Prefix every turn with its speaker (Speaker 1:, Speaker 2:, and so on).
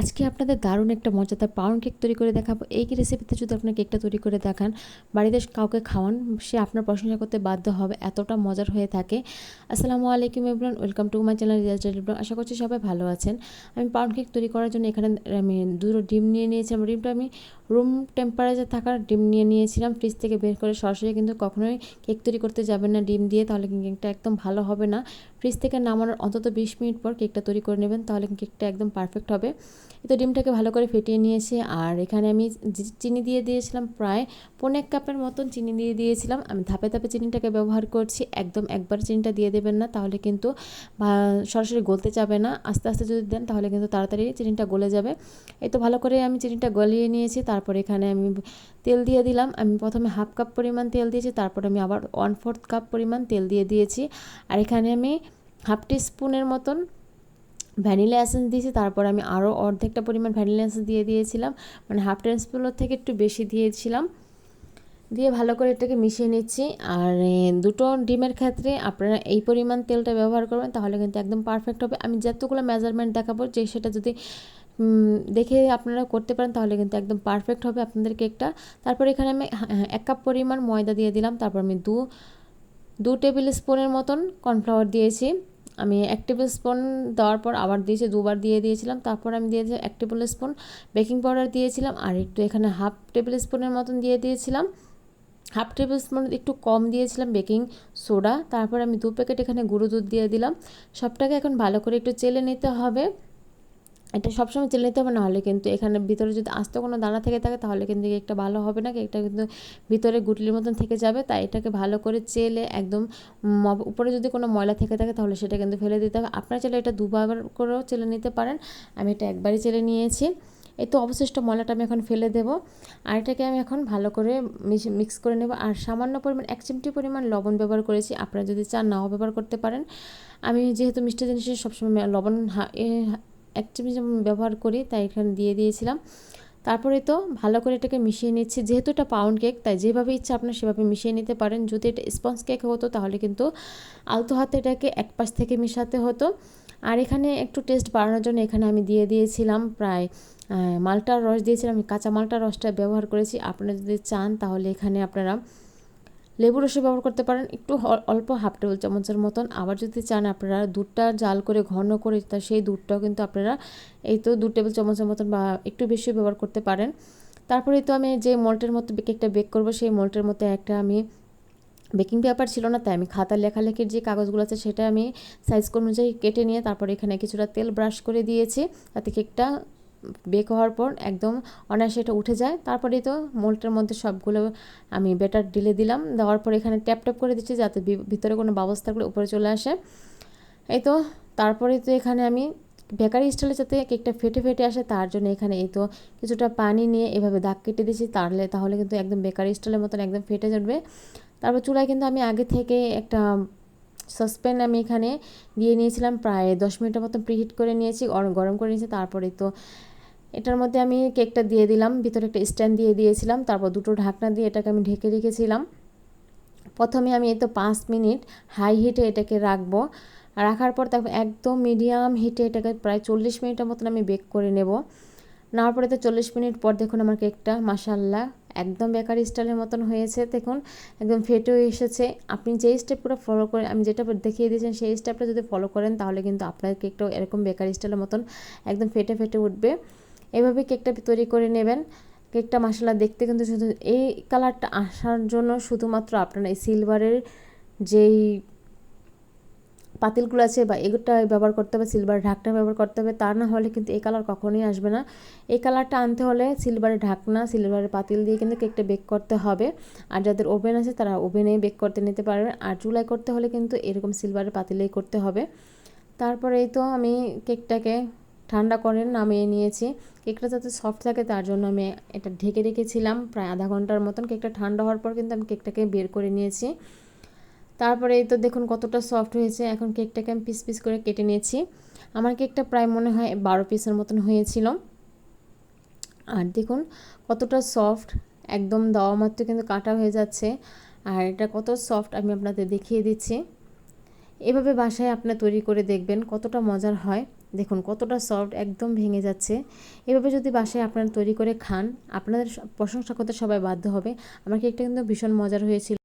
Speaker 1: আজকে আপনাদের দারুণ একটা মজাদার পাউন্ড কেক তৈরি করে দেখাবো। এই রেসিপিতে যদি আপনার কেকটা তৈরি করে দেখান, বাড়িতে কাউকে খাওয়ান, সে আপনার প্রশংসা করতে বাধ্য হবে, এতটা মজার হয়ে থাকে। আসসালামু আলাইকুম Ibran welcome to my channel Riaz Ibran আশা করছি সবাই ভালো আছেন। আমি পাউন্ড কেক তৈরি করার জন্য এখানে, আমি দুটো ডিম নিয়ে নিয়েছিলাম ডিমটা আমি রুম টেম্পারেচার থাকার ডিম নিয়ে নিয়েছিলাম। ফ্রিজ থেকে বের করে সরাসরি কিন্তু কখনোই কেক তৈরি করতে যাবেন না ডিম দিয়ে, তাহলে কেকটা একদম ভালো হবে না। ফ্রিজ থেকে নামানোর অন্তত বিশ মিনিট পর কেকটা তৈরি করে নেবেন, তাহলে কেকটা একদম পারফেক্ট হবে। তো ডিমটাকে ভালো করে ফেটিয়ে নিয়েছি। আর এখানে আমি চিনি দিয়ে দিয়েছিলাম প্রায় পনেক কাপের মতন চিনি দিয়ে দিয়েছিলাম। আমি ধাপে ধাপে চিনিটাকে ব্যবহার করছি। একদম একবার চিনিটা দিয়ে দেবেন না, তাহলে কিন্তু সরাসরি গলতে যাবে না। আস্তে আস্তে যদি দেন, তাহলে কিন্তু তাড়াতাড়ি চিনিটা গলে যাবে। এই তো ভালো করে আমি চিনিটা গলিয়ে নিয়েছি। তারপর এখানে আমি তেল দিয়ে দিলাম। আমি প্রথমে হাফ কাপ পরিমাণ তেল দিয়েছি। তারপর আমি আবার ওয়ান ফোর্থ কাপ পরিমাণ তেল দিয়ে দিয়েছি। আর এখানে আমি হাফ টি স্পুনের মতন ভ্যানিলা এসেন্স দিয়েছি, তারপর আমি আরও অর্ধেকটা পরিমাণ ভ্যানিলা এসেন্স দিয়ে দিয়েছিলাম। মানে হাফ টেন স্পুনের থেকে একটু বেশি দিয়েছিলাম। দিয়ে ভালো করে এটাকে মিশিয়ে নিচ্ছি। আর দুটো ডিমের ক্ষেত্রে আপনারা এই পরিমাণ তেলটা ব্যবহার করবেন, তাহলে কিন্তু একদম পারফেক্ট হবে। আমি যতগুলো মেজারমেন্ট দেখাবো, যে সেটা যদি দেখে আপনারা করতে পারেন, তাহলে কিন্তু একদম পারফেক্ট হবে আপনাদের কেকটা। তারপর এখানে আমি এক কাপ পরিমাণ ময়দা দিয়ে দিলাম। তারপর আমি দু দু টেবিল স্পুনের মতন কর্নফ্লাওয়ার দিয়েছি। আমি এক টেবিল স্পুন দেওয়ার পর আবার দিয়েছি, দুবার দিয়ে দিয়েছিলাম, তারপর আমি দিয়েছি এক টেবিল স্পুন বেকিং পাউডার দিয়েছিলাম, আর একটু এখানে হাফ টেবিল স্পুনের মতন দিয়ে দিয়েছিলাম। হাফ টেবিল স্পুন একটু কম দিয়েছিলাম বেকিং সোডা তারপর আমি দু প্যাকেট এখানে গুঁড়ো দুধ দিয়ে দিলাম। সবটাকে এখন ভালো করে একটু চেলে নিতে হবে। এটা সবসময় চেলে নিতে হবে, নাহলে কিন্তু এখানে ভিতরে যদি আস্তে কোনো দানা থেকে থাকে, তাহলে কিন্তু কেকটা ভালো হবে না। কেকটা কিন্তু ভিতরে গুটলির মতন থেকে যাবে, তাই এটাকে ভালো করে চেলে একদম উপরে যদি কোনো ময়লা থেকে থাকে, তাহলে সেটা কিন্তু ফেলে দিতে হবে। আপনার চাইলে এটা দুবার করেও চেলে নিতে পারেন। আমি এটা একবারই চেলে নিয়েছি। এই তো অবশিষ্ট ময়লাটা আমি এখন ফেলে দেবো। আর এটাকে আমি এখন ভালো করে মিক্স করে নেব। আর সামান্য পরিমাণ, এক চিমটি পরিমাণ লবণ ব্যবহার করেছি। আপনারা যদি চান, নাও ব্যবহার করতে পারেন। আমি যেহেতু মিষ্টি জিনিসের সবসময় লবণ এক চামচ ব্যবহার করি তাই এখানে দিয়ে দিয়েছিলাম। তারপরে তো ভালো করে এটাকে মিশিয়ে নিচ্ছি। যেহেতু এটা পাউন্ড কেক তাই যেভাবে ইচ্ছা আপনার সেভাবে মিশিয়ে নিতে পারেন। যদি এটা স্পঞ্জ কেক হতো তাহলে কিন্তু আলতো হাতে এটাকে এক পাশ থেকে মিশাতে হতো। আর এখানে একটু টেস্ট বাড়ানোর জন্য এখানে আমি দিয়ে দিয়েছিলাম প্রায় মালটার রস দিয়েছিলাম। আমি কাঁচা মালটার রসটা ব্যবহার করেছি। আপনারা যদি চান তাহলে এখানে আপনারা লেবু রসে ব্যবহার করতে পারেন। একটু অল্প হাফ টেবিল চামচের মতন। আবার যদি চান আপনারা দুধটা জাল করে ঘন করে, তা সেই দুধটাও কিন্তু আপনারা এই তো দু টেবিল চামচের মতন বা একটু বেশি ব্যবহার করতে পারেন। তারপরে তো আমি যে মল্টের মতো কেকটা বেক করব, সেই মল্টের মধ্যে একটা আমি বেকিং পেপার ছিল না, তাই আমি খাতা লেখালেখির যে কাগজগুলো আছে, সেটা আমি সাইজ অনুযায়ী কেটে নিয়ে তারপর এখানে কিছুটা তেল ব্রাশ করে দিয়েছি। তাতে কেকটা বেক হওয়ার পর একদম অনায়াসে এটা উঠে যায়। তারপরে তো মোল্টের মধ্যে সবগুলো আমি বেটার ঢেলে দিলাম। দেওয়ার পর এখানে ট্যাপ ট্যাপ করে দিচ্ছি যাতে ভিতরে কোনো ব্যবস্থা থাকলে উপরে চলে আসে। এই তো তারপরে তো এখানে আমি বেকারি স্টাইলে যাতে কেকটা ফেটে ফেটে আসে, তার জন্য এখানে এই তো কিছুটা পানি নিয়ে এভাবে দাগ কেটে দিয়েছি। তাহলে তাহলে কিন্তু একদম বেকারি স্টাইলের মতন একদম ফেটে যাবে। তারপর চুলায় কিন্তু আমি আগে থেকে একটা সসপ্যান আমি এখানে দিয়ে নিয়েছিলাম। প্রায় দশ মিনিটের মতো প্রিহিট করে নিয়েছি। গরম করে নিয়েছি। তারপরে তো এটার মধ্যে আমি কেকটা দিয়ে দিলাম, ভিতরে একটা স্ট্যান্ড দিয়ে দিয়েছিলাম, তারপর দুটো ঢাকনা দিয়ে এটাকে আমি ঢেকে রেখেছিলাম। প্রথমে আমি এই তো পাঁচ মিনিট হাই হিটে এটাকে রাখব, রাখার পর তারপর একদম মিডিয়াম হিটে এটাকে প্রায় চল্লিশ মিনিটের মতন আমি বেক করে নেব। নেওয়ার পরে তো চল্লিশ মিনিট পর দেখুন আমার কেকটা মাসাল্লাহ একদম বেকারি স্টাইলের মতন হয়েছে, দেখুন, একদম ফেটেও এসেছে। আপনি যেই স্টেপগুলো ফলো করে, আমি যেটা দেখিয়ে দিয়েছেন সেই স্টেপটা যদি ফলো করেন, তাহলে কিন্তু আপনার কেকটাও এরকম বেকারি স্টাইলের মতন একদম ফেটে ফেটে উঠবে। এভাবে কেকটা তৈরি করে নেবেন। কেকটা মশলা দেখতে কিন্তু শুধু এই কালারটা আসার জন্য শুধুমাত্র আপনারা এই সিলভারের যেই পাতিলগুলো আছে বা এগুলোটা ব্যবহার করতে হবে, সিলভার ঢাকনা ব্যবহার করতে হবে, তা না হলে কিন্তু এই কালার কখনোই আসবে না। এই কালারটা আনতে হলে সিলভারের ঢাকনা, সিলভারের পাতিল দিয়ে কিন্তু কেকটা বেক করতে হবে। আর যাদের ওভেন আছে তারা ওভেনে বেক করতে নিতে পারবেন আর চুলায় করতে হলে কিন্তু এরকম সিলভারের পাতিলেই করতে হবে। তারপরেই তো আমি কেকটাকে ঠান্ডা করে নামিয়ে নিয়েছি। কেকটা যাতে সফট থাকে তার জন্য আমি এটা ঢেকে রেখেছিলাম প্রায় আধা ঘণ্টার মতন। কেকটা ঠান্ডা হওয়ার পর কিন্তু আমি কেকটাকে বের করে নিয়েছি। তারপরে এই তো দেখুন কতটা সফট হয়েছে। এখন কেকটাকে আমি পিস পিস করে কেটে নিয়েছি। আমার কেকটা প্রায় মনে হয় বারো পিসের মতন হয়েছিল। আর দেখুন কতটা সফট একদম দেওয়া মাত্র কিন্তু কাটা হয়ে যাচ্ছে। আর এটা কত সফট আমি আপনাদের দেখিয়ে দিচ্ছি। এভাবে বাসায় আপনার তৈরি করে দেখবেন কতটা মজার হয়। দেখুন, কতটা সফট একদম ভেঙে যাচ্ছে। এভাবে যদি বাসায় আপনারা তৈরি করে খান, আপনাদের প্রশংসা করতে সবাই বাধ্য হবে। আমার কেকটা কিন্তু ভীষণ মজার হয়েছিল।